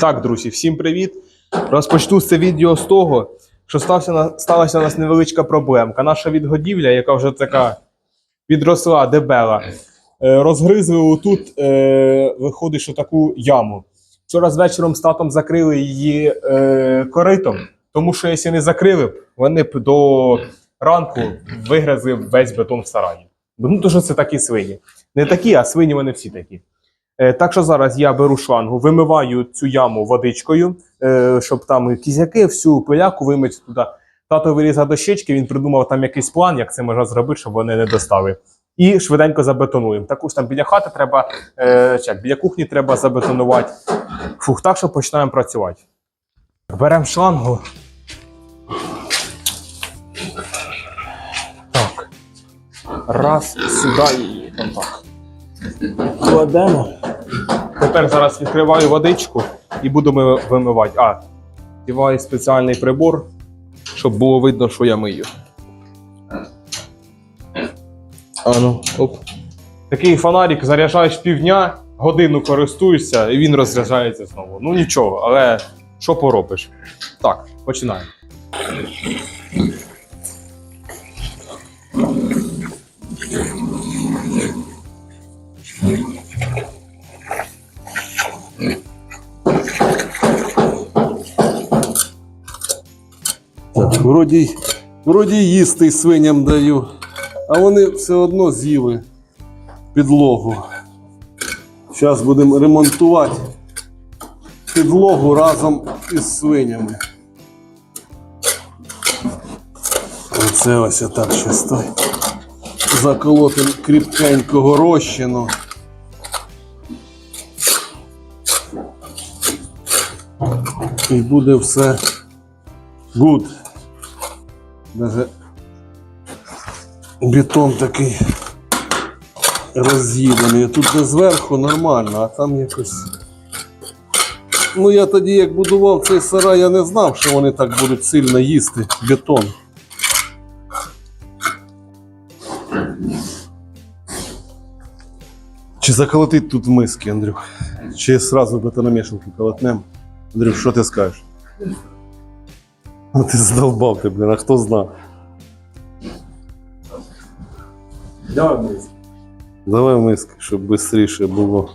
Так, друзі, всім привіт. Розпочну це відео з того, що стався сталася у нас невеличка проблемка. Наша відгодівля, яка вже така підросла, дебела, е, розгризли отут, е, виходить, що таку яму. Вчора з вечором з татом закрили її е, коритом, тому що якщо не закрили б, вони б до ранку вигризли весь бетон в сараї. Ну, то що це такі свині. Не такі, а свині вони всі такі. Е, Так що зараз я беру шлангу, вимиваю цю яму водичкою, е, щоб там кізяки, всю пиляку вимити туди. Тато вирізав дощечки, він придумав там якийсь план, як це можна зробити, щоб вони не достали. І швиденько забетонуємо. Також там біля хати треба, е, чи як, біля кухні треба забетонувати. Фух, так що починаємо працювати. Беремо шлангу. Так. Раз, сюди. Отак. Кладемо. Тепер зараз відкриваю водичку і будемо вимивати. А, вдіваю спеціальний прибор, щоб було видно, що я мию. А оп. Такий фонарик заряджаєш півдня, годину користуєшся і він розряджається знову. Ну нічого, але що поробиш? Так, починаємо. Вроді, вроді їсти свиням даю, а вони все одно з'їли підлогу. Зараз будемо ремонтувати підлогу разом із свинями. Оце ось отак ще стой. Заколотим кріпкенького розчину. І буде все Гуд. Даже бетон такий роз'їданий. Тут де зверху нормально, а там якось. Ну я тоді як будував цей сарай, я не знав, що вони так будуть сильно їсти бетон. Чи заколотить тут миски, Андрюх? Чи сразу бетономішалки колотнем? Андрюх, що ти скажеш? Ну ти задолбав ти, блін, а хто знав? Давай миски, щоб швидше було.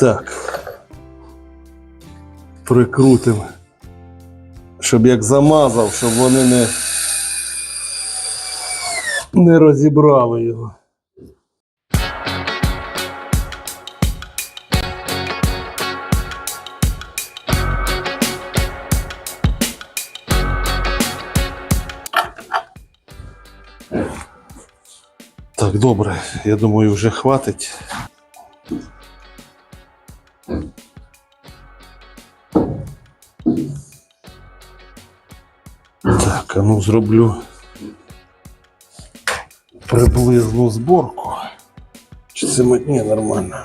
Так. Прикрутимо. Щоб як замазав, щоб вони не, не розібрали його. Так, добре, я думаю, вже хватить. Так, а ну зроблю приблизну зборку. Чи це ми- ні, нормально.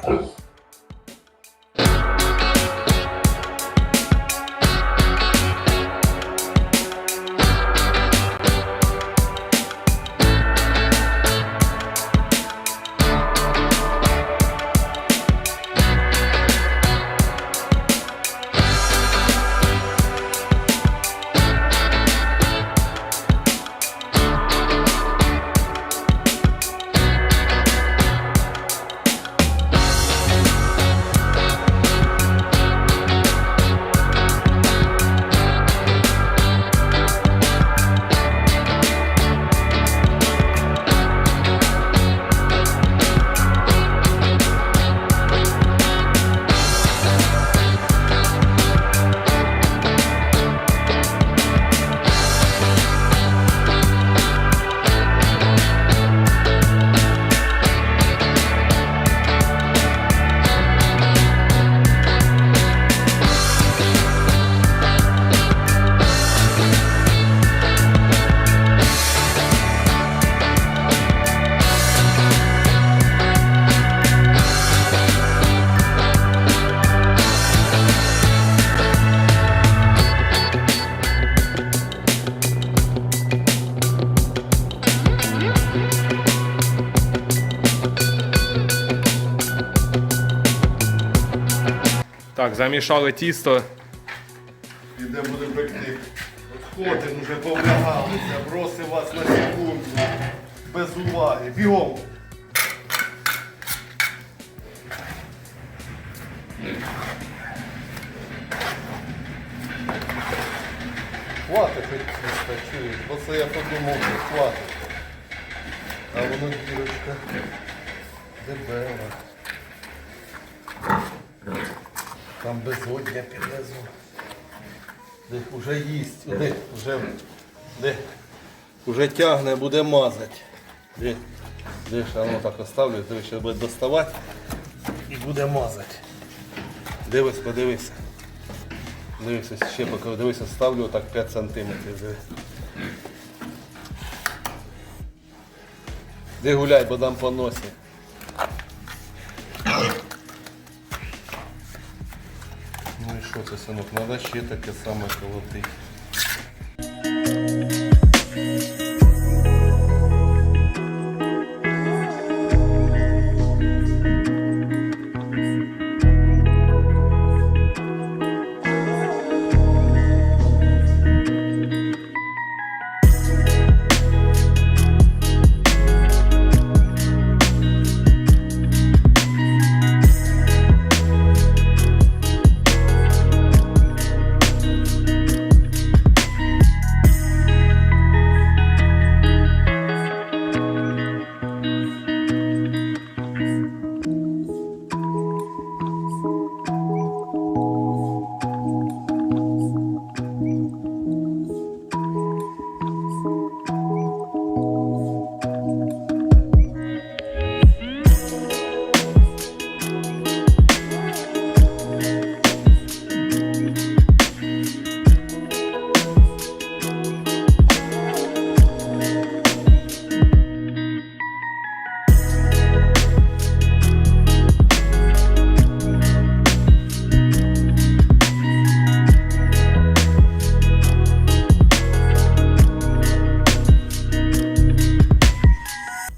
Замішали тісто. І де буде пекти? Ходимо вже повлягалися, просив вас на секунду. Без уваги. Бігом. Хватить чуєш, бо це я подумав, що хватить. А воно дірочка. Дебела. Там безодня підвезу. Де вже їсть, де вже, де вже тягне, буде мазати. Де, де ж, а ну так оставлю, дивись, ще буде доставати і буде мазати. Дивись, подивися. Дивися, ще поки дивися, ставлю так 5 сантиметрів. Дивись. Де гуляй, бо дам по носі. Синок? Треба ще таке саме колотити.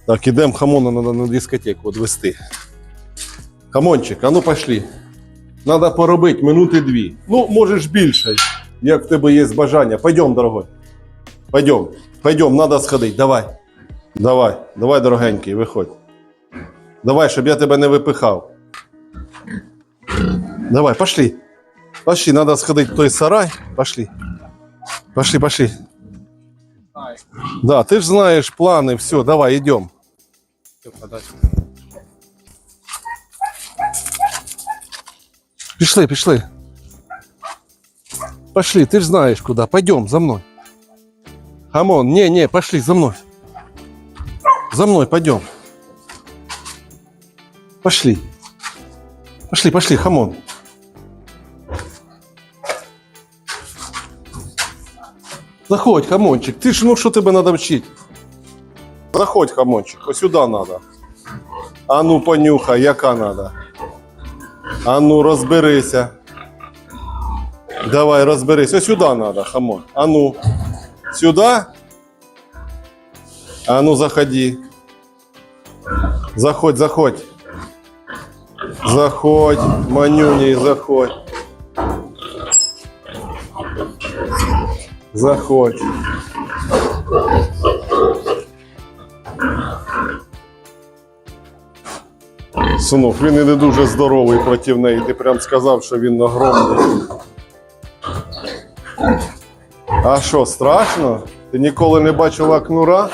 Так, ідемо хамона надо на дискотеку відвести. Хамончик, а ну пошли. Надо поробити минути дві. Ну, можеш більше, як в тебе є бажання. Пойдем, дорогой. Пойдем. Пойдем, надо сходити. Давай. Давай, давай, дорогенький, виходь. Давай, щоб я тебе не випихав. Давай, пошли. Пошли, надо сходити в той сарай. Пошли. Пошли, пошли. Да, ты же знаешь планы, все, давай, идем. Пішли, пішли. Пошли, ты же знаешь куда. Пойдем, за мной. Хамон, не, не, пошли, за мной. За мной, пойдем. Пошли. Пошли, пошли, хамон. Заходь, хамончик. Ти ж ну що тебе треба вчити? Заходь, хамончик, ось треба. А ну понюхай, яка треба. А ну розберися. Давай, розберись. Ось сюди треба, хамон. А ну. Сюди. А ну заходи. Заходь, заходь. Заходь, манюней, заходь. Заходь. Синок, він і не дуже здоровий проти неї. Ти прям сказав, що він огромний. А що, страшно? Ти ніколи не бачила кнура?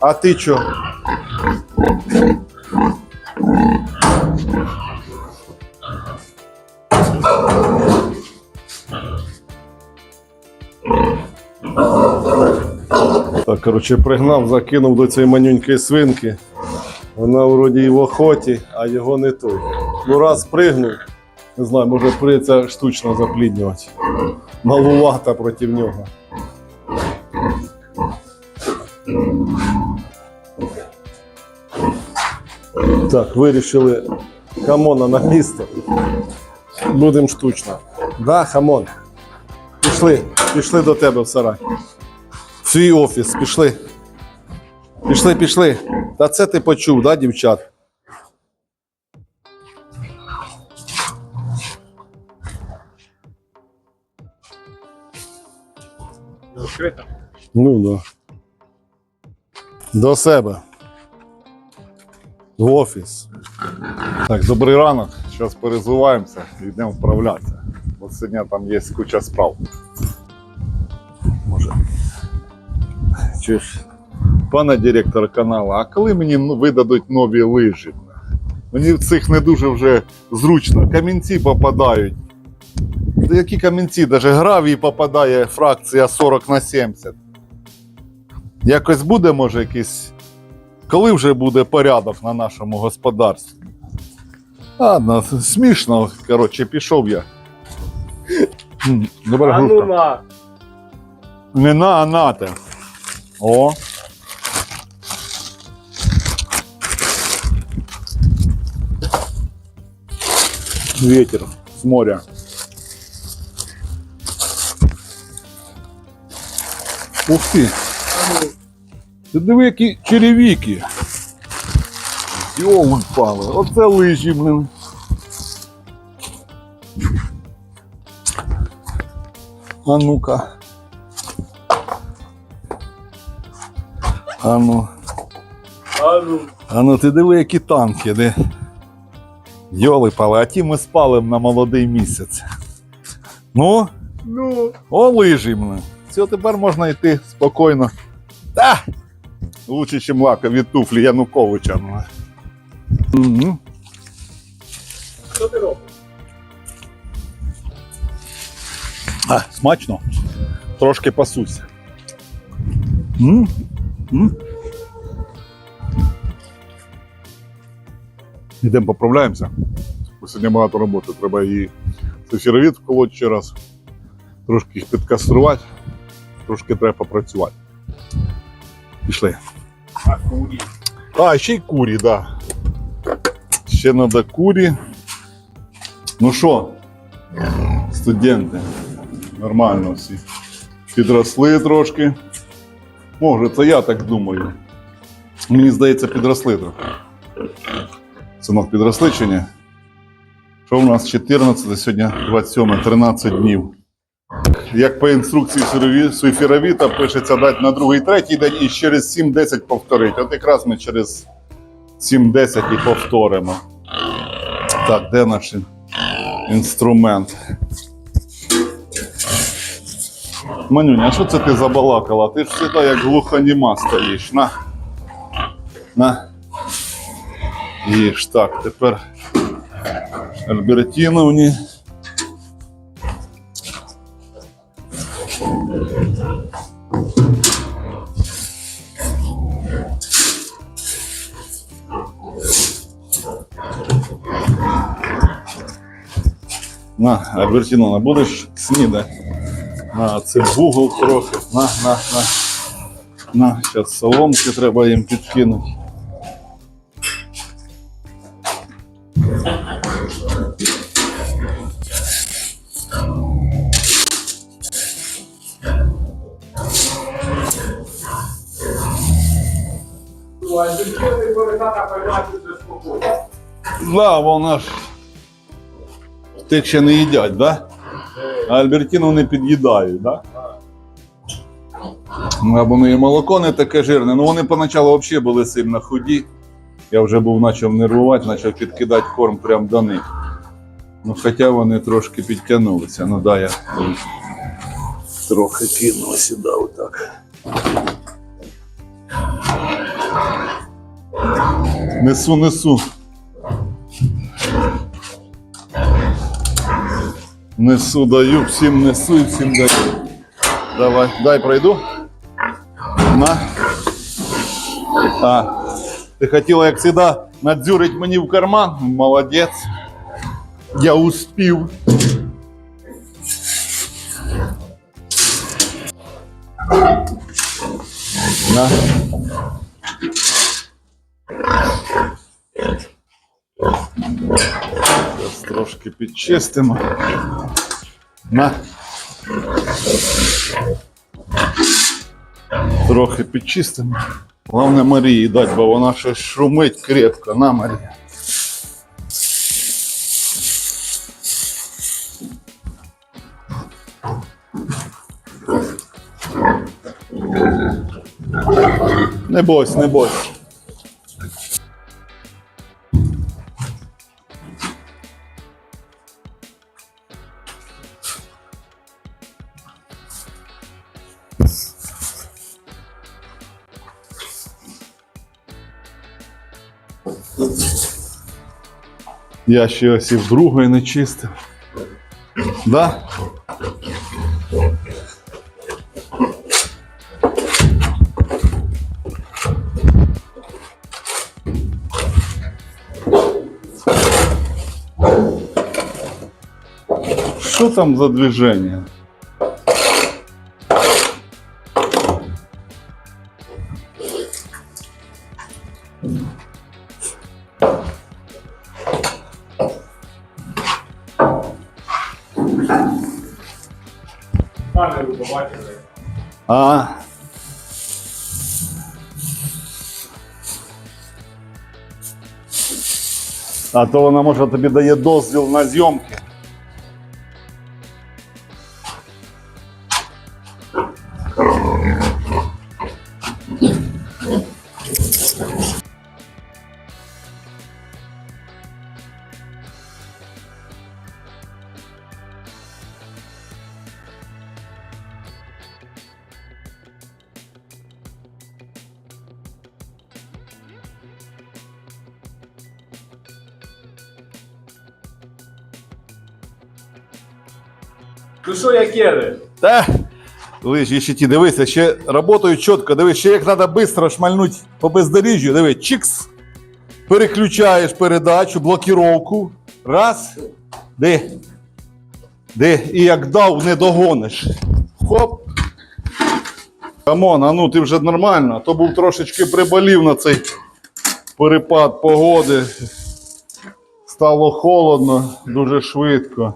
А ти чо? Так, коротше, пригнав, закинув до цієї манюнької свинки. Вона вроді і в охоті, а його не той. Ну раз пригнув, не знаю, може прийдеться штучно запліднювати. Малувата проти нього. Так, вирішили хамона на місто. Будемо штучно. Да, хамон. Пішли, пішли до тебе в сарай. В свій офіс, пішли. Пішли, пішли. Та це ти почув, да, дівчат? Відкрито. Ну да. До себе. В офіс. Так, добрий ранок. Зараз перезуваємося і йдемо вправлятися. Бо сьогодні там є куча справ. Може. Чуєш? Пане директор каналу, а коли мені видадуть нові лижі? Мені в цих не дуже вже зручно. Камінці попадають. Які камінці? Даже гравій попадає фракція 40 на 70. Якось буде, може, якийсь. Коли вже буде порядок на нашому господарстві? Ладно, смішно. Коротше, пішов я. М, Добра А ну на. Не на, а нате. О. Ветер с моря. Ух ти. Ти диви, які черевіки. Йоун пали. Оце лижі, блин. А ну-ка. А ну. А ну. А ну ти диви, які танки, де. Йоли пали, а ті ми спалим на молодий місяць. Ну, Ну. о, лижі мене. Все, тепер можна йти спокійно. Та! Лучше, ніж лакові туфлі Януковича. ну. Що ти робиш? А, смачно. Трошки пасуся. М? М? Йдемо поправляємося. Бо сьогодні багато роботи. Треба її сефіровід вколоти ще раз, трошки їх підкаструвати, трошки треба попрацювати. Пішли. А курі. А, ще й курі, так. Да. Ще треба курі. Ну що, студенти, нормально всі. Підросли трошки. Може, це я так думаю. Мені здається, підросли трохи. Синок, підросли чи ні? Що в нас 14, сьогодні 27, 13 днів. Як по інструкції Суйфіровіта пишеться дати на другий, третій день і через 7-10 повторити. От якраз ми через 7-10 і повторимо. Так, де наш інструмент? Манюня, а що це ти забалакала? Ти ж завжди як глухоніма стоїш. На. На. Їж. Так, тепер Альбертіновні. На, Альбертіновна, будеш снідати? На, це Google трохи. На, на, на. На, зараз соломки треба їм підкинути. Да, вона ж. Тих ще не їдять, да? А Альбертіну не під'їдають, да? Ну, Або моє молоко не таке жирне. Ну вони поначалу взагалі були сильно худі. Я вже був почав нервувати, почав підкидати корм прямо до них. Ну, хоча вони трошки підтягнулися. Ну да, я трохи кинув сюди отак. Несу, несу. Несу, даю, всім несу і всім даю. Давай, дай пройду. На. А, ти хотіла, як завжди, надзюрить мені в карман. Молодець. Я успів. На. Зараз трошки підчистимо. На. Трохи підчистимо. Головне Марії дати, бо вона щось шумить крепко. На, Марія. Не бойся, не бойся. Я ще ось і другої не чистив. Да? Що там за движение? А. А то вона може тобі дає дозвіл на зйомки. Ну що, якери? Та, лижі ще ті, дивися, ще працюють чітко, дивись, ще як треба швидко шмальнути по бездоріжжю, диви, чикс. Переключаєш передачу, блокіровку. Раз. Де? Де? І як дав, не догониш. Хоп. Камон, а ну ти вже нормально, а то був трошечки приболів на цей перепад погоди. Стало холодно дуже швидко.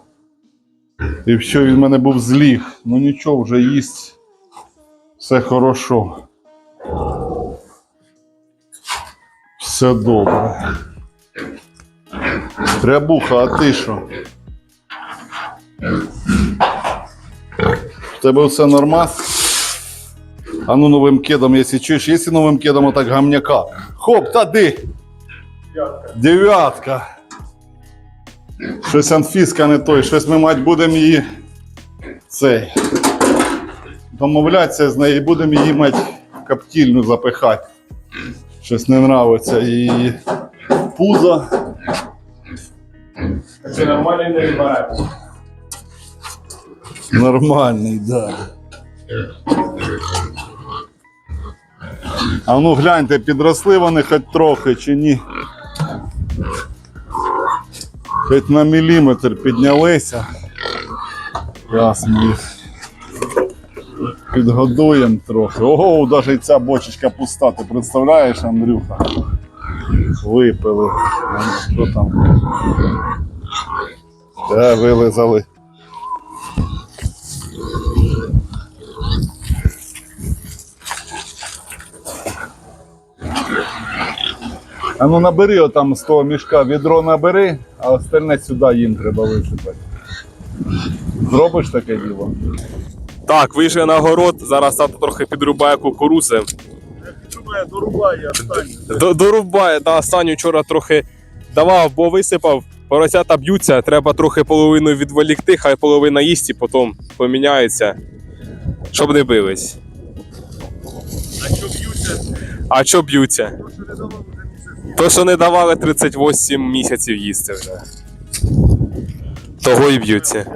І що він в мене був зліг. Ну нічого, вже їсть. Все хорошо. Все добре. Трябуха, а ти що? В тебе все нормас? А ну новим кедом, якщо чуєш, якщо новим кедом отак гамняка. Хоп, та ди! Дев'ятка. Щось анфіска не той, щось ми, мать, будемо її цей. Домовлятися з нею і будемо її мать в коптільню запихати. Щось не нравиться її пузо. Це нормально не відбирається. Нормальний, да. А ну гляньте, підросли вони хоч трохи чи ні. Хоч на міліметр піднялися. Зараз ми їх підгодуємо трохи. Ого, навіть ця бочечка пуста. Ти представляєш, Андрюха? Випили. Що там? Те, вилизали. А ну набери отам з того мішка, відро набери, а остальне сюди їм треба висипати. Зробиш таке діло? Так, вийшли на город, зараз тато трохи підрубає кукурузи. Дорубай, останнє. Д- Дорубає, та останню вчора трохи давав, бо висипав. Поросята б'ються, треба трохи половину відволікти, хай половина їсть і потім поміняється, щоб не бились. А що б'ються? А що б'ються? То, що не давали 38 місяців їсти вже. Того і б'ються.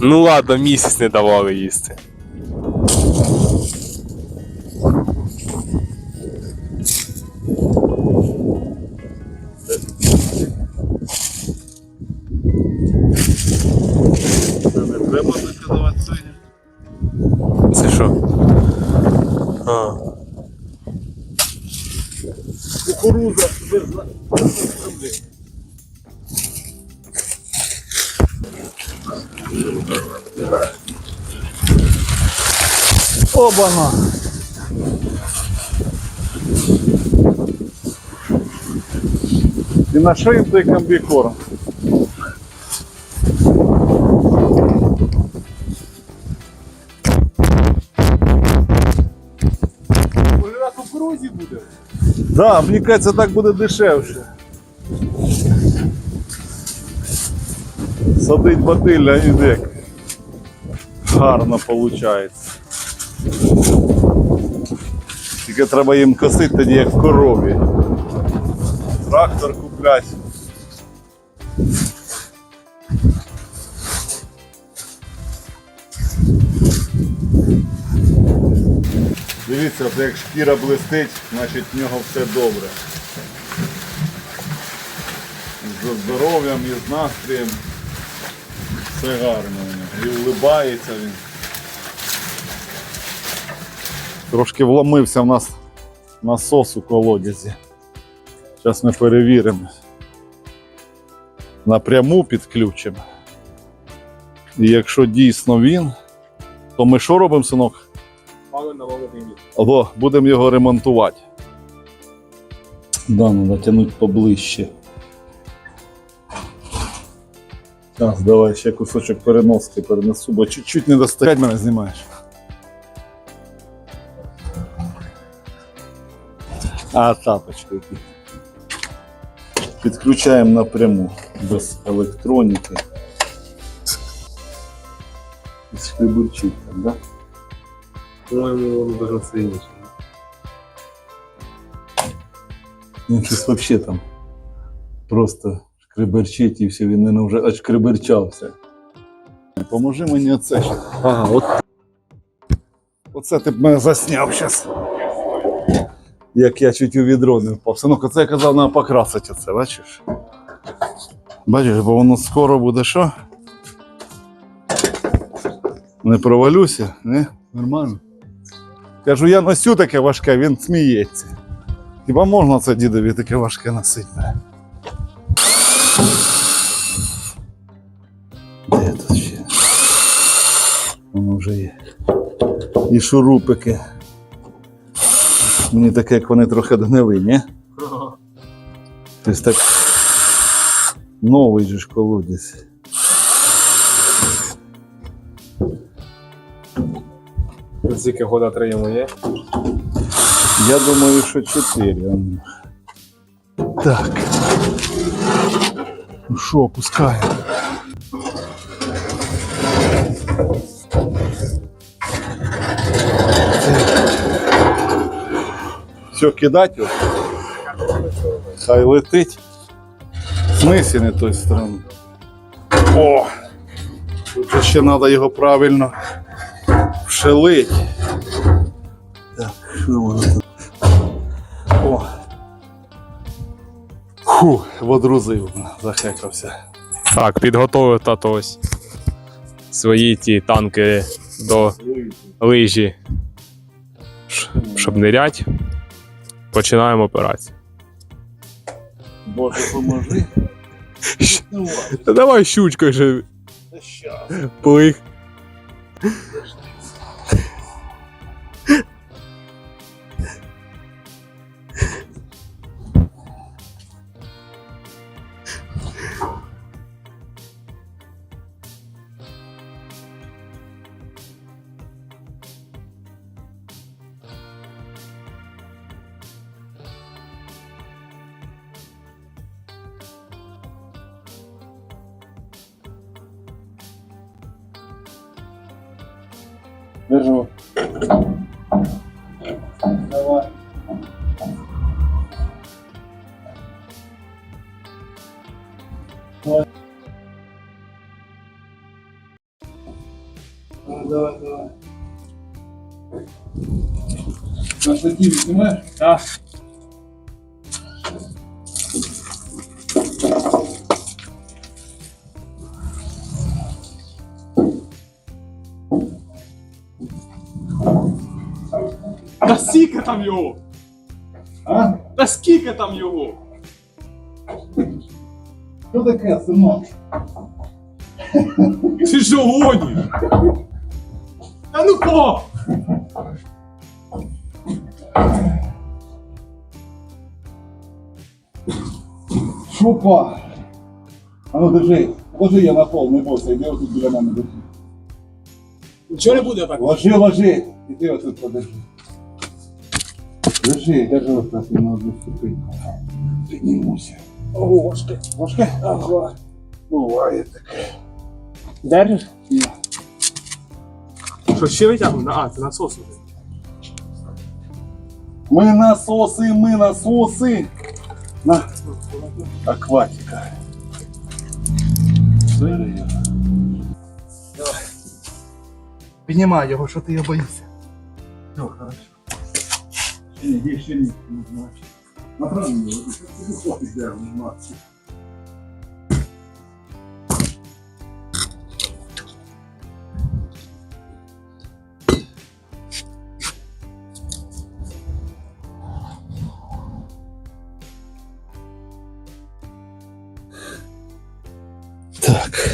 Ну ладно, місяць не давали їсти. Опа-на! І на шию той комбікорм. Кольора кукурузі буде? Да, мені кажется, так буде дешевше. Садить ботилля і дек. Гарно получается. Тільки треба їм косити тоді, як корові. Трактор куплять. Дивіться, от як шкіра блистить, значить в нього все добре. З здоров'ям і з настроєм. Все гарно у нього. І улибається він. Трошки вломився в нас насос у колодязі. Зараз ми перевіримо. Напряму підключимо. І якщо дійсно він, то ми що робимо, синок? Або будемо його ремонтувати. Да, треба тягнути поближче. Зараз, давай ще кусочок переноски перенесу, бо чуть-чуть не достає. мене знімаєш. А, тапочки. Підключаємо напряму, без електроніки. Скрибурчить там, да? По-моєму, воно даже сильніше. Він щось взагалі там просто шкреберчить і все, він не вже аж шкреберчався. Поможи мені оце. Ага, от. Оце ти б мене засняв зараз. Як я чуть у відро не впав. Синок, оце я казав, треба покрасити оце, бачиш? Бачиш, бо воно скоро буде що? Не провалюся, не? Нормально. Кажу, я носю таке важке, він сміється. Хіба можна це дідові таке важке носити? Де тут ще? Воно вже є. І шурупики. Мені таке, як вони трохи гнили, ні? Тобто так. Новий же ж колодязь. Скільки года три йому є? Я думаю, що 4. Так. Ну що, опускаємо. Все, кидать його? Хай летить. В смислі не той сторони. О! Тут ще треба його правильно вшелить. Так, що воно тут? О. Фу, водрузив, захекався. Так, підготовив тато ось свої ті танки до лижі, щоб нирять. Починаємо операцію. Боже, поможи. Та давай щучкою же Та щас. плих. Держу. Давай. Давай, давай. На штативе снимаешь? Да. Там його? А? Та скільки там його? Що таке, синок? Що гониш? Та ну по! Шупа. А ну держи. Ложи я на пол, не бойся, іди отут біля мене держи. Нічого не буде так. Ложи, ложи. І ти отут подержи. Держи, держи вот так, на одну ступеньку. Піднімуся. Ого, важке, важке. Ага. Буває таке. Держиш? Що ще витягнув? А, це насос уже. Ми насоси, ми насоси. На. Акватика. Бери його. Піднімай його, що ти його боїшся. Все, хорошо. Ще ні, ще ні. не знаю. Направо його, ти хлопець де вниматися. Так.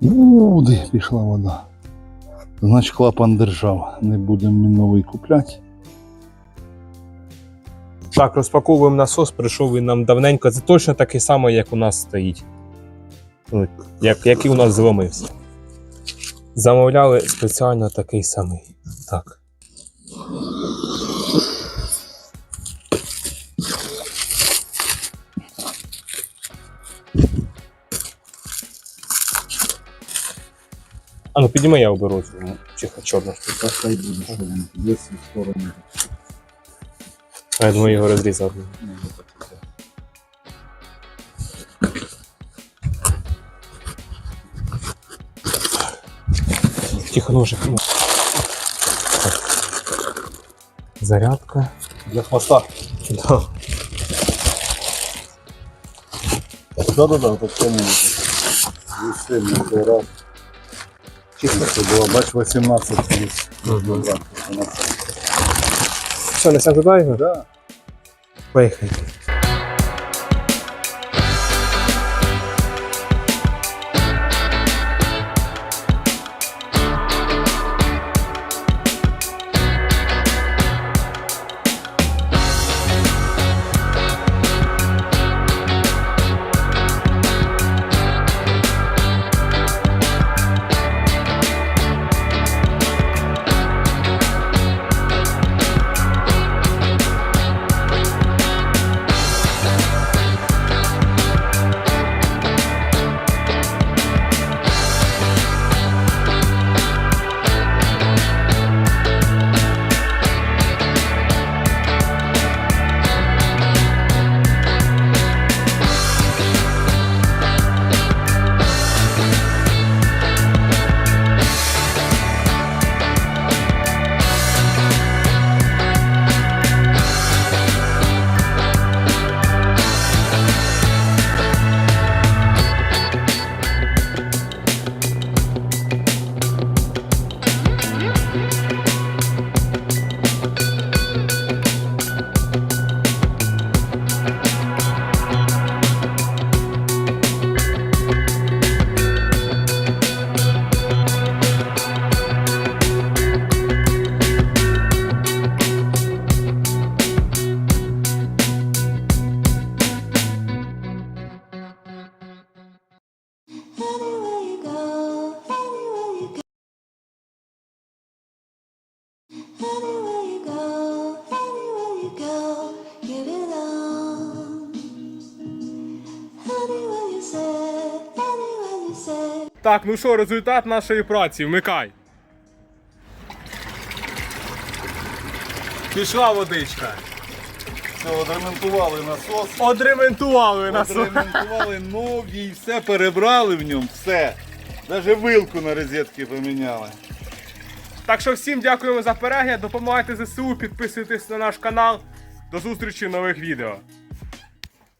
Ну, де пішла вода. Значить, клапан держав. Не будемо ми новий купляти. Так, розпаковуємо насос, прийшов він нам давненько. Це точно такий самий, як у нас стоїть. Ну, Як, який у нас зломився. Замовляли спеціально такий самий. Так. підніми, я оберу цю чиха чорну штуку. Та хай буде, що він десь в сторону. А я думаю, його розрізав. Тихо, ножик. ну. Так. Зарядка. Для хвоста. Да. Да-да-да, так це не сильно цей раз. Це було, бач, 18 плюс. Угу. Все? Да. Поїхали. Так, ну що, результат нашої праці, вмикай. Пішла водичка. Все, одремонтували насос. Одремонтували нас. Одремонтували новий, все перебрали в ньому, все. Даже вилку на розетки поміняли. Так що всім дякуємо за перегляд. Допомагайте ЗСУ, підписуйтесь на наш канал. До зустрічі в нових відео.